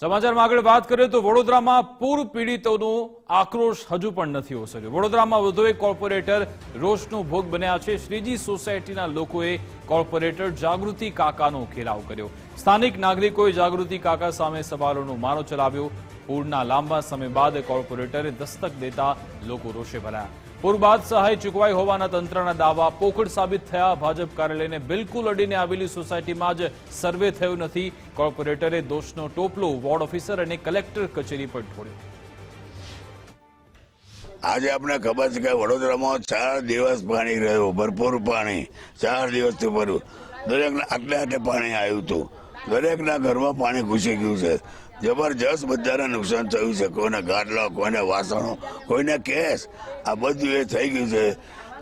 સમાચારમાં આગળ વાત કરીએ તો વડોદરામાં પૂર પીડિતોનો આક્રોશ હજુ પણ નથી ઓસર્યો. વડોદરામાં વધુ એક કોર્પોરેટર રોષનો ભોગ બન્યા છે. શ્રીજી સોસાયટીના લોકોએ કોર્પોરેટર જાગૃતિ કાકાનો ઘેરાવ કર્યો. સ્થાનિક નાગરિકોએ જાગૃતિ કાકા સામે સવાલોનો મારો ચલાવ્યો. પૂરના લાંબા સમય બાદ કોર્પોરેટરે દસ્તક દેતા લોકો રોષે ભરાયા. પૂર બાદ સહાય ચૂકવાઈ હોવાના તંત્રના દાવા પોકળ સાબિત થયા. ભાજપ કાર્યાલયને બિલકુલ અડીને આવેલી સોસાયટીમાં જ સર્વે થયો નથી. કોર્પોરેટરે દોષનો ટોપલો વોર્ડ ઓફિસર અને કલેક્ટર કચેરી પર ઢોળ્યો. આજે આપણે ખબર છે કે વડોદરામાં ચાર દિવસ પાણી રહ્યું, ભરપૂર પાણી. ચાર દિવસથી ભર્યું. દરેકના આટલે આટલે પાણી આવ્યું હતું. દરેકના ઘરમાં પાણી ઘૂસી ગયું છે. જબરજસ્ત બધાને નુકસાન થયું છે. કોઈને ગાટલા, કોઈને વાસણો, કોઈને કેસ. આ બધું એ થઈ ગયું છે.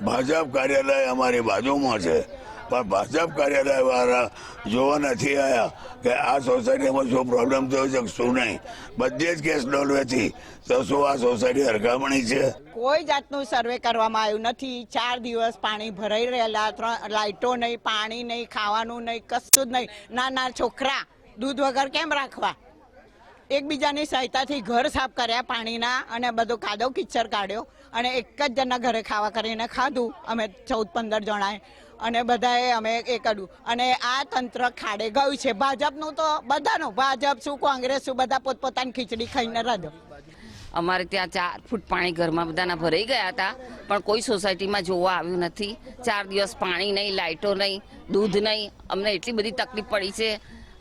ભાજપ કાર્યાલય અમારી બાજુમાં છે. પણ ભાજપ કાર્યાલય વાળા જોવા નથી આવ્યા કે આ સોસાયટીમાં શું પ્રોબ્લેમ થયો છે શું નહીં. બધે જ કેસ ડોલવેથી તો શું આ સોસાયટી હરખામણી છે? કોઈ જાતનું સર્વે કરવામાં આવ્યું નથી. ચાર દિવસ પાણી ભરાઈ રહેલા, ત્રણ લાઇટો નહીં, પાણી નહીં, ખાવાનું નહીં, કશું જ નહીં. નાના છોકરા, દૂધ વગર કેમ રાખવા? એકબીજાની સહાયતાથી ઘર સાફ કર્યા, પાણીના અને બધો કાદવ કિચ્ચર કાઢ્યો અને એક જ જણના ઘરે ખાવા કરીને ખાધું. અમે ચૌદ પંદર જણાએ અને બધાએ અમે એ કર્યું. અને આ તંત્ર ખાડે ગયું છે. ભાજપનું તો બધાનું, ભાજપ શું, કોંગ્રેસ શું, બધા પોતપોતાની ખીચડી ખાઈને રદ. અમારે ત્યાં ચાર ફૂટ પાણી ઘરમાં બધાના ભરાઈ ગયા હતા, પણ કોઈ સોસાયટીમાં જોવા આવ્યું નથી. ચાર દિવસ પાણી નહીં લાઇટો નહીં, દૂધ નહીં. અમને એટલી બધી તકલીફ પડી છે.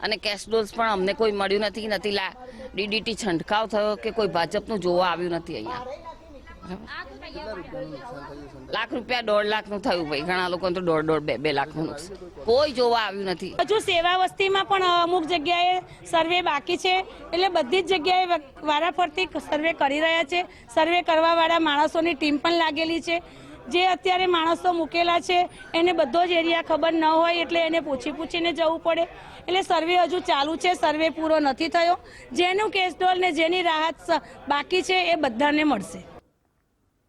અને કેશ ડોલ્સ પણ અમને કોઈ મળ્યું નથી નથી લા. ડીડીટી છંટકાવ થયો કે કોઈ ભાજપનું જોવા આવ્યું નથી અહીંયા? લાખ રૂપિયા દોઢ લાખનું થયું ભાઈ. ઘણા લોકોને તો દોઢ દોઢ બે બે લાખનું નુકસાન કોઈ જોવા આવ્યું નથી. હજુ સેવા વસ્તીમાં પણ અમુક જગ્યાએ સર્વે બાકી છે. એટલે બધી જ જગ્યાએ વારાફરતી સર્વે કરી રહ્યા છે. સર્વે કરવાવાળા માણસોની ટીમ પણ લાગેલી છે. જે અત્યારે માણસો મૂકેલા છે, એને બધો જ એરિયા ખબર ન હોય એટલે એને પૂછી પૂછીને જવું પડે. એટલે સર્વે હજુ ચાલુ છે, સર્વે પૂરો નથી થયો. જેનું કેસડોલ ને જેની રાહત બાકી છે એ બધાને મળશે.